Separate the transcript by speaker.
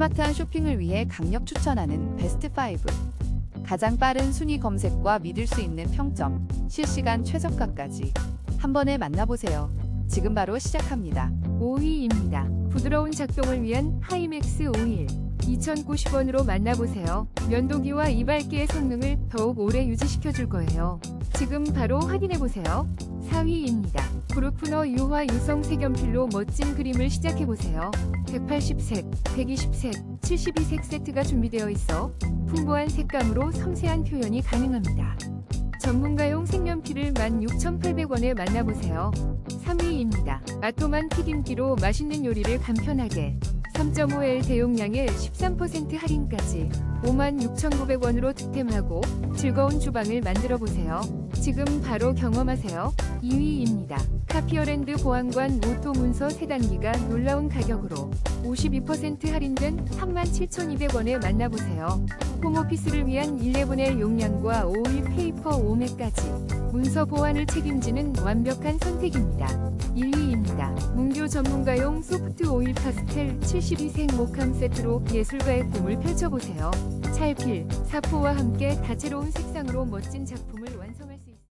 Speaker 1: 스마트한 쇼핑을 위해 강력 추천하는 베스트 5. 가장 빠른 순위 검색과 믿을 수 있는 평점, 실시간 최저가까지 한 번에 만나보세요. 지금 바로 시작합니다.
Speaker 2: 5위입니다. 부드러운 작동을 위한 하이맥스 오일. 2,090원으로 만나보세요. 면도기와 이발기의 성능을 더욱 오래 유지시켜줄 거예요. 지금 바로 확인해보세요. 4위입니다. 브루프너 유화 유성 색연필로 멋진 그림을 시작해보세요. 180색, 120색, 72색 세트가 준비되어 있어 풍부한 색감으로 섬세한 표현이 가능합니다. 전문가용 색연필을 16,800원에 만나보세요. 3위입니다. 마토만 튀김기로 맛있는 요리를 간편하게 3.5L 대용량에 13% 할인까지 56,900원으로 득템하고 즐거운 주방을 만들어 보세요. 지금 바로 경험하세요. 2위입니다. 카피어랜드 보안관 오토 문서 세단기가 놀라운 가격으로 52% 할인된 37,200원에 만나보세요. 홈오피스를 위한 11L 용량과 5일 페이퍼 5맥까지 문서 보안을 책임지는 완벽한 선택입니다. 1위입니다. 문교 전문가용 소프트 오일 파스텔 72색 목함 세트로 예술가의 꿈을 펼쳐보세요. 찰필, 사포와 함께 다채로운 색상으로 멋진 작품을 Génesis.